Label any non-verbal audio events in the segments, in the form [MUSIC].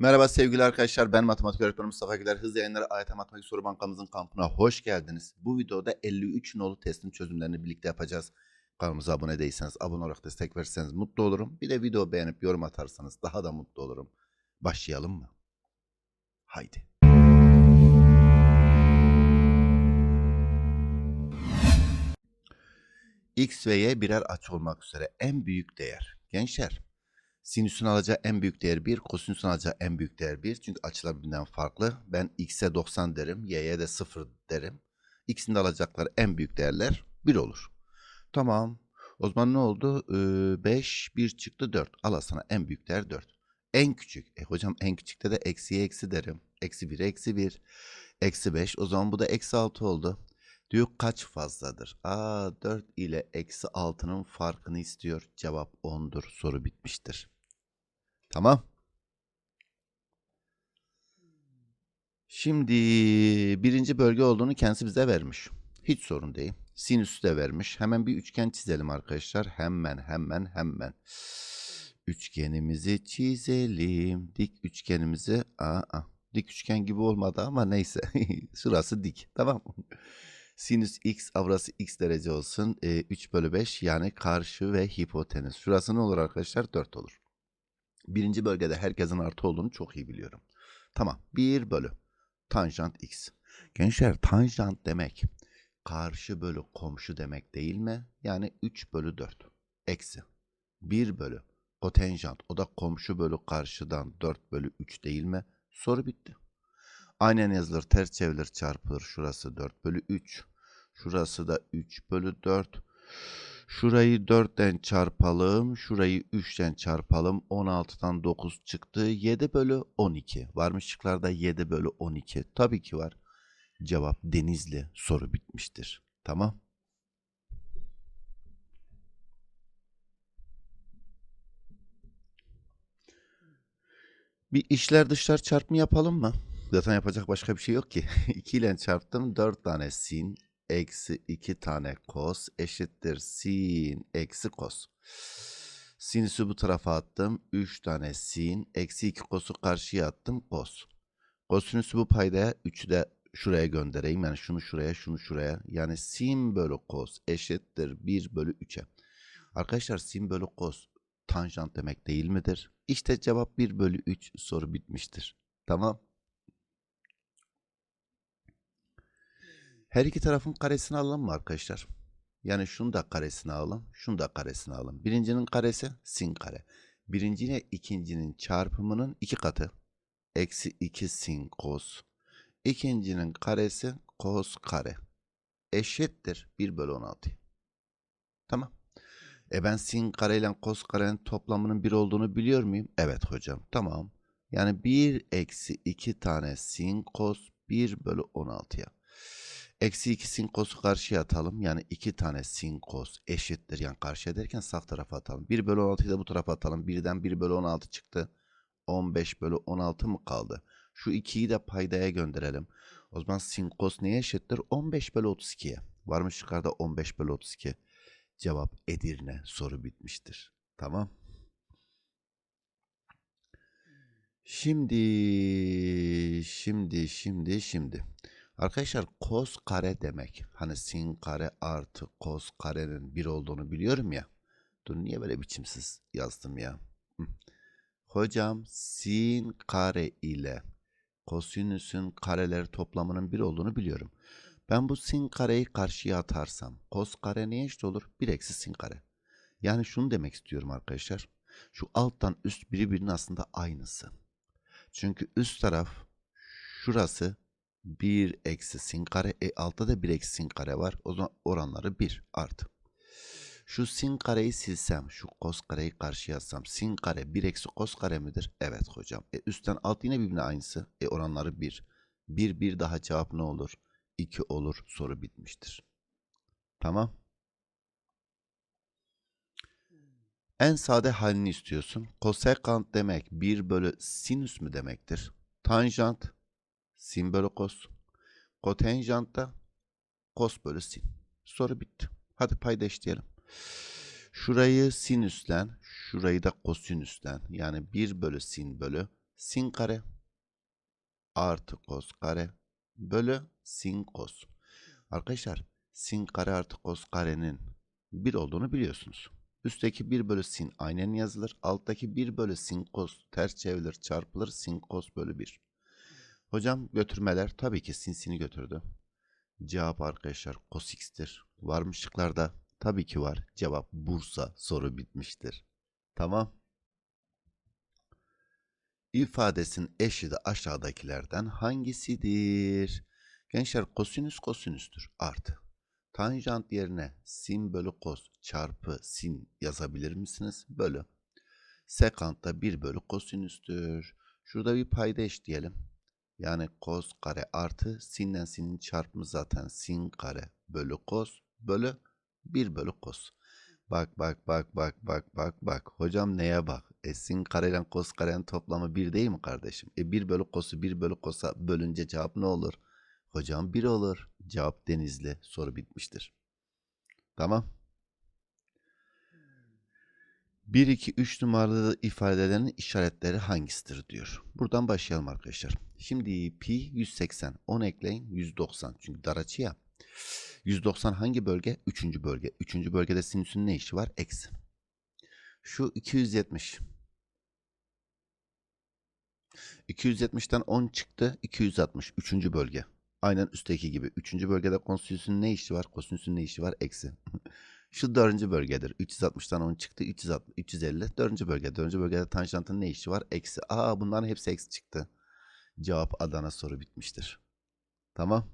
Merhaba sevgili arkadaşlar ben matematik öğretmeni Mustafa Güler. Hızlı yayınları AYT Matematik Soru Bankamızın kampına hoş geldiniz. Bu videoda 53 nolu testin çözümlerini birlikte yapacağız. Kanalımıza abone değilseniz abone olarak destek verirseniz mutlu olurum. Bir de video beğenip yorum atarsanız daha da mutlu olurum. Başlayalım mı? Haydi. X ve Y birer açı olmak üzere en büyük değer. Gençler Sinüsün alacağı en büyük değer 1, kosinüsün alacağı en büyük değer 1. Çünkü açılar birbirinden farklı. Ben x'e 90 derim, y'ye de 0 derim. X'in de alacakları en büyük değerler 1 olur. Tamam. O zaman ne oldu? 5, 1 çıktı 4. Al sana en büyük değer 4. En küçük. E hocam en küçükte de eksiye eksi derim. Eksi 1, eksi 1. Eksi 5. O zaman bu da eksi 6 oldu. Diyor kaç fazladır? Aa 4 ile eksi 6'nın farkını istiyor. Cevap 10'dur. Soru bitmiştir. Tamam. Şimdi birinci bölge olduğunu kendisi bize vermiş. Hiç sorun değil. Sinüsü de vermiş. Hemen bir üçgen çizelim arkadaşlar. Hemen hemen hemen. Üçgenimizi çizelim. Dik üçgenimizi. Aa, dik üçgen gibi olmadı ama neyse. [LAUGHS] Şurası dik. Tamam Sinüs x avrası x derece olsun. E, 3 bölü 5 yani karşı ve hipotenüs. Şurası ne olur arkadaşlar? 4 olur. Birinci bölgede herkesin artı olduğunu çok iyi biliyorum. Tamam. 1 bölü tanjant x. Gençler tanjant demek karşı bölü komşu demek değil mi? Yani 3 bölü 4. Eksi. 1 bölü kotenjant. O da komşu bölü karşıdan 4 bölü 3 değil mi? Soru bitti. Aynen yazılır. Ters çevrilir çarpılır. Şurası 4 bölü 3. Şurası da 3 bölü 4. Şurayı 4'ten çarpalım. Şurayı 3'ten çarpalım. 16'dan 9 çıktı. 7 bölü 12. Var mı şıklarda 7 bölü 12? Tabii ki var. Cevap Denizli. Soru bitmiştir. Tamam. Bir işler dışlar çarpımı yapalım mı? Zaten yapacak başka bir şey yok ki. [LAUGHS] 2 ile çarptım. 4 tane sin eksi 2 tane kos eşittir sin eksi kos. Sinüsü bu tarafa attım. 3 tane sin eksi 2 kosu karşıya attım kos. Kosinüsü bu paydaya 3'ü de şuraya göndereyim. Yani şunu şuraya şunu şuraya. Yani sin bölü kos eşittir 1 bölü 3'e. Arkadaşlar sin bölü kos tanjant demek değil midir? İşte cevap 1 bölü 3 soru bitmiştir. Tamam. Her iki tarafın karesini alalım mı arkadaşlar? Yani şunu da karesini alalım, şunu da karesini alalım. Birincinin karesi sin kare. Birinci ile ikincinin çarpımının iki katı. Eksi 2 sin kos. İkincinin karesi kos kare. Eşittir 1 bölü 16. Tamam. E ben sin kare ile kos karenin toplamının 1 olduğunu biliyor muyum? Evet hocam. Tamam. Yani 1 eksi 2 tane sin kos 1 bölü 16'ya. Eksi 2 sin kosu karşıya atalım. Yani 2 tane sin kos eşittir. Yani karşıya derken sağ tarafa atalım. 1 bölü 16'yı da bu tarafa atalım. 1'den 1 bölü 16 çıktı. 15 bölü 16 mı kaldı? Şu 2'yi de paydaya gönderelim. O zaman sin kos neye eşittir? 15 bölü 32'ye. Varmış yukarıda 15 bölü 32. Cevap Edirne. Soru bitmiştir. Tamam. Şimdi, şimdi, şimdi, şimdi. Arkadaşlar kos kare demek. Hani sin kare artı kos karenin bir olduğunu biliyorum ya. Dur niye böyle biçimsiz yazdım ya. Hocam sin kare ile kosinüsün kareleri toplamının bir olduğunu biliyorum. Ben bu sin kareyi karşıya atarsam kos kare neye eşit olur? 1 eksi sin kare. Yani şunu demek istiyorum arkadaşlar. Şu alttan üst birbirinin aslında aynısı. Çünkü üst taraf şurası 1 eksi sin kare. E altta da 1 eksi sin kare var. O zaman oranları 1 artı. Şu sin kareyi silsem, şu kos kareyi karşıya yazsam, sin kare 1 eksi kos kare midir? Evet hocam. E üstten alt yine birbirine aynısı. E oranları 1. 1 1 daha cevap ne olur? 2 olur. Soru bitmiştir. Tamam. En sade halini istiyorsun. Kosekant demek 1 bölü sinüs mü demektir? Tanjant sin bölü kos. Kotenjant da kos bölü sin. Soru bitti. Hadi payda eşleyelim. Şurayı sinüslen, şurayı da kosinüslen. Yani 1 bölü sin bölü sin kare artı kos kare bölü sin kos. Arkadaşlar sin kare artı kos karenin 1 olduğunu biliyorsunuz. Üstteki 1 bölü sin aynen yazılır. Alttaki 1 bölü sin kos ters çevrilir çarpılır sin kos bölü 1. Hocam götürmeler tabii ki sin sini götürdü. Cevap arkadaşlar cos x'tir. Var mı şıklarda? Tabii ki var. Cevap Bursa soru bitmiştir. Tamam. İfadesinin eşi de aşağıdakilerden hangisidir? Gençler kosinüs kosinüstür artı. Tanjant yerine sin bölü kos çarpı sin yazabilir misiniz? Bölü. Sekant da 1 bölü kosinüstür. Şurada bir payda eşleyelim. Yani kos kare artı sinden sinin çarpımı zaten sin kare bölü kos bölü 1 bölü kos. Bak bak bak bak bak bak bak. Hocam neye bak? E sin kare ile kos karenin toplamı 1 değil mi kardeşim? E 1 bölü kosu 1 bölü kosa bölünce cevap ne olur? Hocam 1 olur. Cevap denizli. Soru bitmiştir. Tamam. 1, 2, 3 numaralı ifadelerin işaretleri hangisidir diyor. Buradan başlayalım arkadaşlar. Şimdi pi 180. 10 ekleyin 190. Çünkü dar açı ya. 190 hangi bölge? Üçüncü bölge. Üçüncü bölgede sinüsün ne işi var? Eksi. Şu 270. 270'ten 10 çıktı. 260. Üçüncü bölge. Aynen üstteki gibi. Üçüncü bölgede kosinüsün ne işi var? Kosinüsün ne işi var? Eksi. [LAUGHS] Şu dördüncü bölgedir. 360'tan 10 çıktı. 360, 350. Dördüncü bölge. Dördüncü bölgede tanjantın ne işi var? Eksi. Aa bunların hepsi eksi çıktı. Cevap Adana soru bitmiştir. Tamam.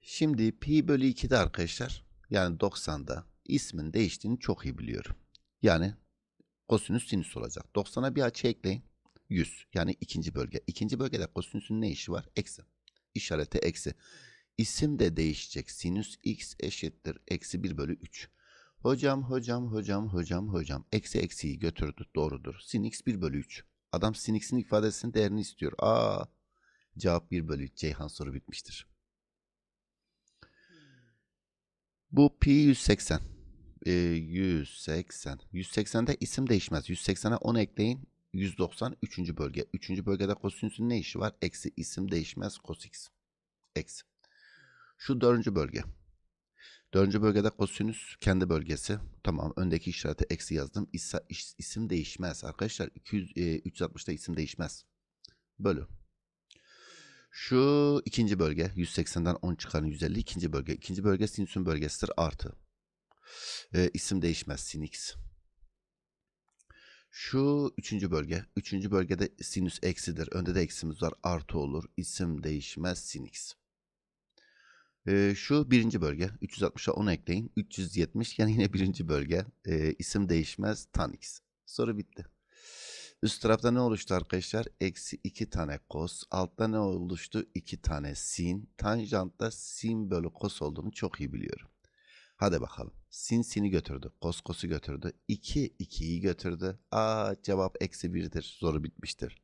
Şimdi pi bölü 2'de arkadaşlar yani 90'da ismin değiştiğini çok iyi biliyorum. Yani kosinüs sinüs olacak. 90'a bir açı ekleyin. 100 yani ikinci bölge. İkinci bölgede kosinüsün ne işi var? Eksi. İşareti eksi. İsim de değişecek. Sinüs x eşittir. Eksi 1 bölü 3. Hocam hocam hocam hocam hocam. Eksi eksiyi götürdü. Doğrudur. Sin x 1 bölü 3. Adam sin x'in ifadesinin değerini istiyor. Aa, cevap 1 bölü 3. Ceyhan soru bitmiştir. Bu pi 180. Ee, 180. 180'de isim değişmez. 180'e 10 ekleyin. 190 3. bölge. 3. bölgede kosinüsün ne işi var? Eksi isim değişmez cos x. Eksi. Şu 4. bölge. 4. bölgede kosinüs kendi bölgesi. Tamam öndeki işareti eksi yazdım. İsa, is, isim değişmez. Arkadaşlar 200, e, 360'da isim değişmez. Bölü. Şu ikinci bölge 180'den 10 çıkan 150 ikinci bölge. İkinci bölge sinüsün bölgesidir artı. E, isim değişmez sin x. Şu üçüncü bölge. Üçüncü bölgede sinüs eksidir. Önde de eksimiz var. Artı olur. İsim değişmez sin x. E, şu birinci bölge. 360'a 10 ekleyin. 370 yani yine birinci bölge. E, isim değişmez tan x. Soru bitti. Üst tarafta ne oluştu arkadaşlar? Eksi 2 tane kos. Altta ne oluştu? 2 tane sin. Tanjantta sin bölü kos olduğunu çok iyi biliyorum. Hadi bakalım. Sin sini götürdü. Kos kosu götürdü. 2 2'yi götürdü. Aa cevap eksi 1'dir. Soru bitmiştir.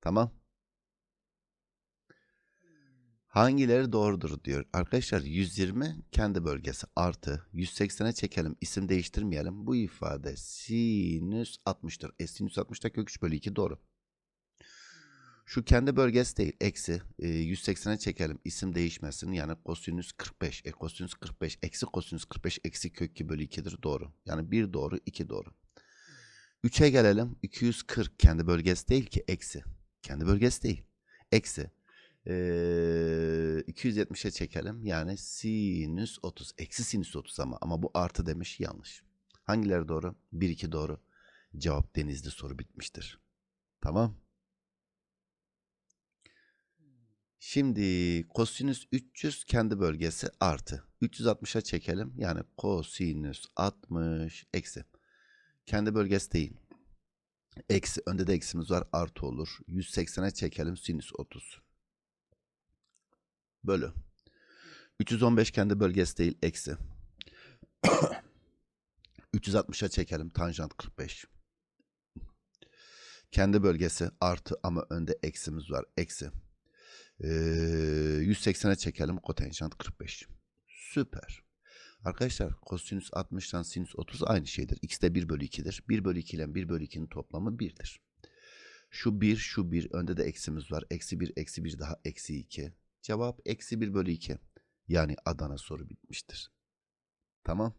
Tamam. Hangileri doğrudur diyor. Arkadaşlar 120 kendi bölgesi artı 180'e çekelim isim değiştirmeyelim. Bu ifade sinüs 60'tır. E sinüs 60'ta kök 3 bölü 2 doğru. Şu kendi bölgesi değil eksi e, 180'e çekelim isim değişmesin yani kosinüs 45 e kosinüs 45 eksi kosinüs 45 eksi kök 2 bölü 2'dir doğru. Yani 1 doğru 2 doğru. 3'e gelelim 240 kendi bölgesi değil ki eksi kendi bölgesi değil eksi ee, 270'e çekelim. Yani sinüs 30. Eksi sinüs 30 ama. Ama bu artı demiş yanlış. Hangileri doğru? 1 2 doğru. Cevap denizli soru bitmiştir. Tamam. Şimdi kosinüs 300 kendi bölgesi artı. 360'a çekelim. Yani kosinüs 60 eksi. Kendi bölgesi değil. Eksi. Önde de eksimiz var. Artı olur. 180'e çekelim. Sinüs 30 bölü. 315 kendi bölgesi değil eksi. [COUGHS] 360'a çekelim tanjant 45. Kendi bölgesi artı ama önde eksimiz var. Eksi. Ee, 180'e çekelim kotanjant 45. Süper. Arkadaşlar kosinüs 60'tan sinüs 30 aynı şeydir. X de 1 bölü 2'dir. 1 bölü 2 ile 1 bölü 2'nin toplamı 1'dir. Şu 1, şu 1. Önde de eksimiz var. Eksi 1, eksi 1 daha eksi 2. Cevap eksi 1 bölü 2. Yani Adana soru bitmiştir. Tamam.